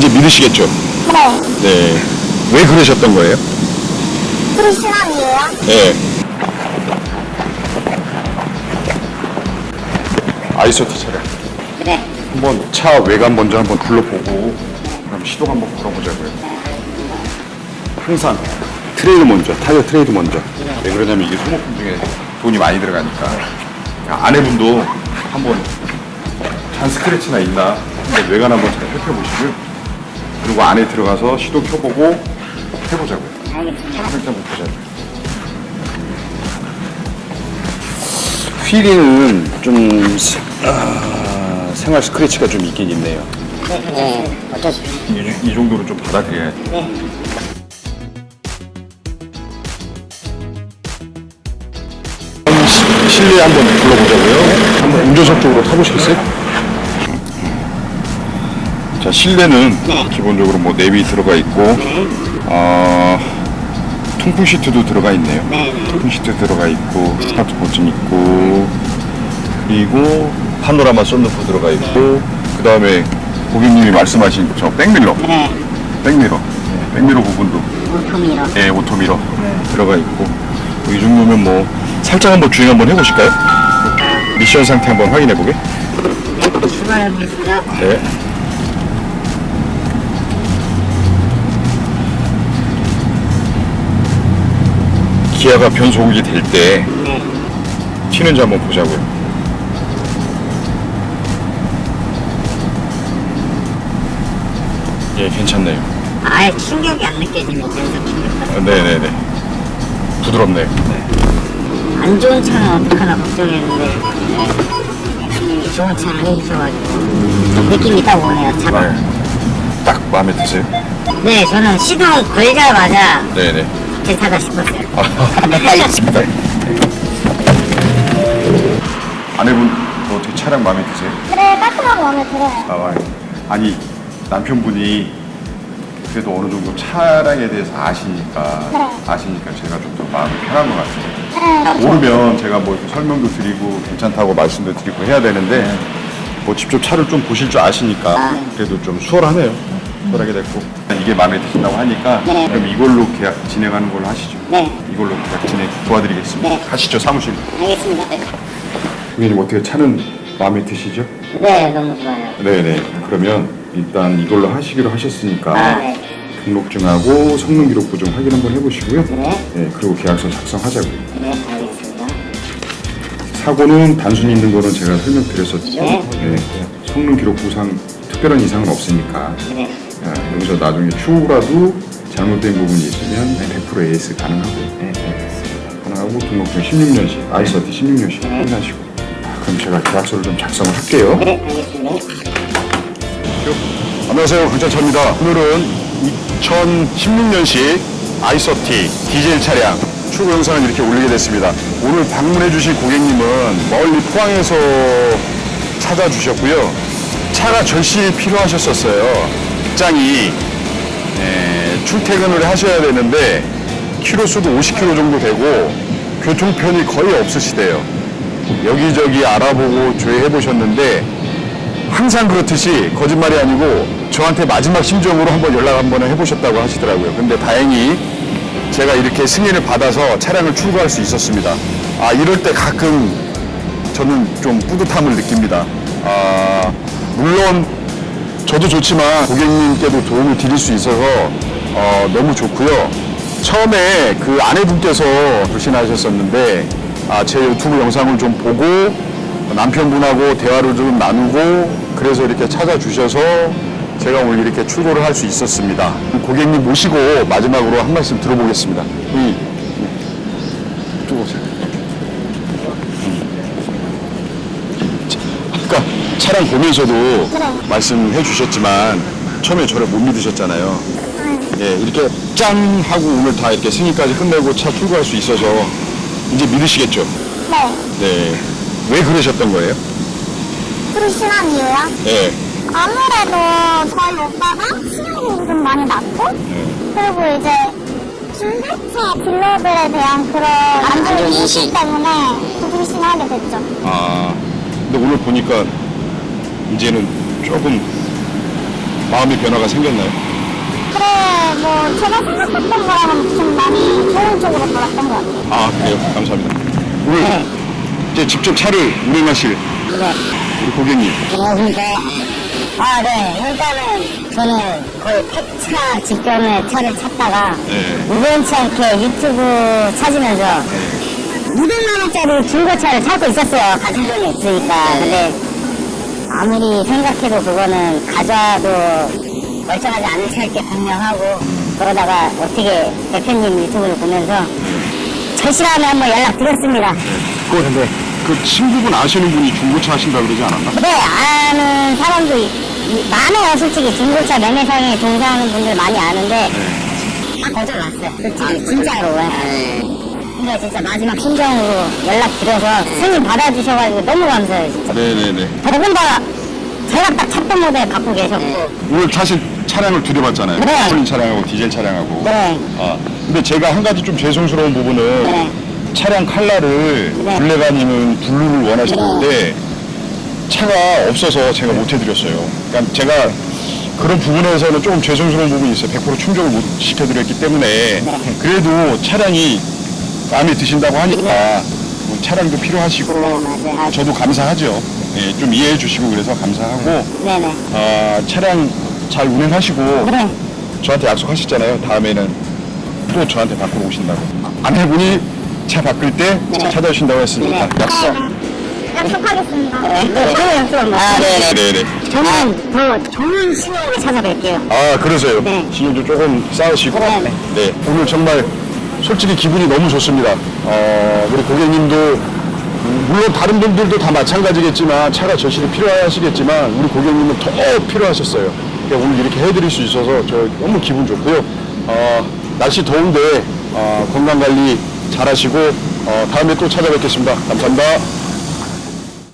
이제 믿으시겠죠? 네. 네. 왜 그러셨던 거예요? 불신앙이에요? 네. 아이소티 차량. 네. 한번 차 외관 먼저 한번 둘러보고 그럼 시동 한번 걸어보자고요. 항상 트레이드 먼저, 타이어 트레이드 먼저. 왜 그러냐면 이게 소모품 중에 돈이 많이 들어가니까 아내분도 한번 잔 스크래치나 있나 한번 외관 한번 잘 살펴보시고요. 그리고 안에 들어가서 시동 켜보고 해보자고요. 알겠습니다. 살짝 한번 보자고요. 휠에는 좀 세- 아, 생활 스크래치가 좀 있긴 있네요. 네. 없이. 이, 이 정도는 좀 받아들여야지. 네. 시- 실내 한번 불러보자고요. 한번 운전석 쪽으로 타보시겠어요? 자, 실내는 기본적으로 뭐 내비 들어가 있고, 어, 통풍 시트도 들어가 있네요. 네. 통풍 시트 들어가 있고, 스타트 버튼 있고, 그리고 파노라마 썬루프 들어가 있고, 그 다음에 고객님이 말씀하신 저 백밀러, 네. 백미러, 네, 백미러 부분도 물품이로. 예, 오토미러 들어가 있고 뭐이 정도면 뭐 살짝 한번 주행 한번 해보실까요? 미션 상태 한번 확인해 보게. 출발해보겠습니다. 네. 기아가 변속이 될때 네. 튀는지 한번 보자고요. 예, 괜찮네요. 아예 충격이 안 느껴지는 변속 충격. 아, 네네네. 부드럽네요. 안 좋은 차는 어떡하나 걱정했는데 네. 좋은 차 아니셔가지고 좀 느낌이 딱 오네요 차가 네. 딱 마음에 드세요? 네 저는 시동 걸자마자 네네. 괜찮다 싶었어요 아, 네 알겠습니다 아내분 어떻게 차량 마음에 드세요? 네 깔끔하고 마음에 들어요 아, 와- 아니 남편분이 그래도 어느 정도 차량에 대해서 아시니까 네. 아시니까 제가 좀 더 마음이 편한 것 같아요. 네 모르면 제가 뭐 이렇게 설명도 드리고 괜찮다고 말씀도 드리고 해야 되는데 뭐 직접 차를 좀 보실 줄 아시니까 그래도 좀 수월하네요. 수월하게 됐고 이게 마음에 드신다고 하니까 네. 그럼 이걸로 계약 진행하는 걸로 하시죠. 네. 이걸로 계약 진행 도와드리겠습니다. 네. 가시죠 사무실. 알겠습니다 네. 고객님 어떻게 차는 마음에 드시죠? 네 너무 좋아요 네네. 그러면 일단 이걸로 하시기로 하셨으니까 아, 네. 등록증하고 성능 기록부 좀 확인 한번 해보시고요. 네. 그리고 계약서 작성하자고요. 네 알겠습니다 사고는 단순히 있는 거는 제가 설명드렸었죠. 네. 네. 성능 기록부상 특별한 이상은 없으니까 네 아, 여기서 나중에 추후라도 잘못된 부분이 있으면 100% AS 가능하고요. 네, 가능하고 등록증 16년식, 아이서티 16년식 확인하시고. 아, 그럼 제가 계약서를 좀 작성을 할게요. 네, 알겠습니다. 안녕하세요. 강찬차입니다. 오늘은 2016년식 아이서티 디젤 차량 출고 영상을 이렇게 올리게 됐습니다. 오늘 방문해 주신 고객님은 멀리 포항에서 찾아주셨고요. 차가 절실히 필요하셨었어요 직장이 에, 출퇴근을 하셔야 되는데 키로 수도 50km 정도 되고 교통편이 거의 없으시대요 여기저기 알아보고 조회해 보셨는데 항상 그렇듯이 거짓말이 아니고 저한테 마지막 심정으로 한번 연락 한번 해보셨다고 하시더라고요. 근데 다행히 제가 이렇게 승인을 받아서 차량을 출고할 수 있었습니다. 아, 이럴 때 가끔 저는 좀 뿌듯함을 느낍니다. 아, 물론 저도 좋지만 고객님께도 도움을 드릴 수 있어서 어, 너무 좋고요. 처음에 그 아내분께서 불신하셨었는데 아, 제 유튜브 영상을 좀 보고 남편분하고 대화를 좀 나누고 그래서 이렇게 찾아주셔서 제가 오늘 이렇게 출고를 할 수 있었습니다. 고객님 모시고 마지막으로 한 말씀 들어보겠습니다. 이, 이쪽 오세요. 아까 차량 보면서도 말씀해 주셨지만 처음에 저를 못 믿으셨잖아요. 예, 이렇게 짠 하고 오늘 다 이렇게 승인까지 끝내고 차 출고할 수 있어서 이제 믿으시겠죠? 네 네. 왜 그러셨던 거예요? 불신앙이에요? 네. 아무래도 저희 오빠가 수명이 좀 많이 낮고 그리고 이제 중대체 딜러들에 대한 그런 안 좋은 인식 때문에 불신하게 됐죠. 아, 근데 오늘 보니까 이제는 조금 마음의 변화가 생겼나요? 그래, 뭐, 제가 생각했던 거랑은 좀 많이 좋은 쪽으로 돌았던 것 같아요. 아 그래요? 감사합니다. 오늘 이제 직접 차를 운행하실 네. 우리 고객님. 안녕하십니까. 아, 네. 일단은 저는 거의 팩차 직전에 차를 찾다가 네. 우연치 않게 유튜브 찾으면서 200만 원짜리 중고차를 찾고 있었어요. 가진 돈이 있으니까. 근데 아무리 생각해도 그거는 가져와도 멀쩡하지 않은 차일 게 분명하고 그러다가 어떻게 대표님 유튜브를 보면서 절실하면 한번 연락드렸습니다. 그거 근데 그 친구분 아시는 분이 중고차 하신다 그러지 않았나? 네, 아는 사람도 이- 이- 많아요, 솔직히. 중고차 매매상에 종사하는 분들 많이 아는데, 다 거절 났어요. 솔직히, 진짜로. 예. 근데 진짜 마지막 심정으로 연락드려서 승인 받아주셔가지고 너무 감사해요, 진짜. 네네네. 더군다나 제가 딱 찾던 모델 갖고 계셨고. 오늘 사실 차량을 두 대 봤잖아요. 네. 가솔린 차량하고 디젤 차량하고. 네. 아, 근데 제가 한 가지 좀 죄송스러운 부분은 네. 차량 컬러를 네. 블랙 아니면 블루를 원하시는데 차가 없어서 제가 못 해드렸어요. 그러니까 제가 그런 부분에서는 조금 죄송스러운 부분이 있어요. 100% 충족을 못 시켜드렸기 때문에 네. 그래도 차량이 마음에 드신다고 하니까 뭐 차량도 필요하시고 네. 아, 저도 감사하죠. 예, 좀 이해해 주시고 그래서 감사하고 네네. 아, 차량 잘 운행하시고 그래. 저한테 약속하셨잖아요. 다음에는 또 저한테 바꾸러 오신다고. 아내분이 차 바꿀 때 네. 찾아오신다고 했으니까 네. 약속. 약속하겠습니다. 네, 네. 아, 네네. 네네. 저는 더 좋은 신호를 찾아뵐게요. 아 그러세요. 네. 신경도 조금 쌓으시고. 네, 네. 네. 오늘 정말 솔직히 기분이 너무 좋습니다. 어, 우리 고객님도 음, 물론 다른 분들도 다 마찬가지겠지만 차가 절실히 필요하시겠지만 우리 고객님은 더 필요하셨어요. 그러니까 오늘 이렇게 해드릴 수 있어서 저 너무 기분 좋고요. 어, 날씨 더운데 어, 건강 관리 잘하시고 어, 다음에 또 찾아뵙겠습니다. 감사합니다.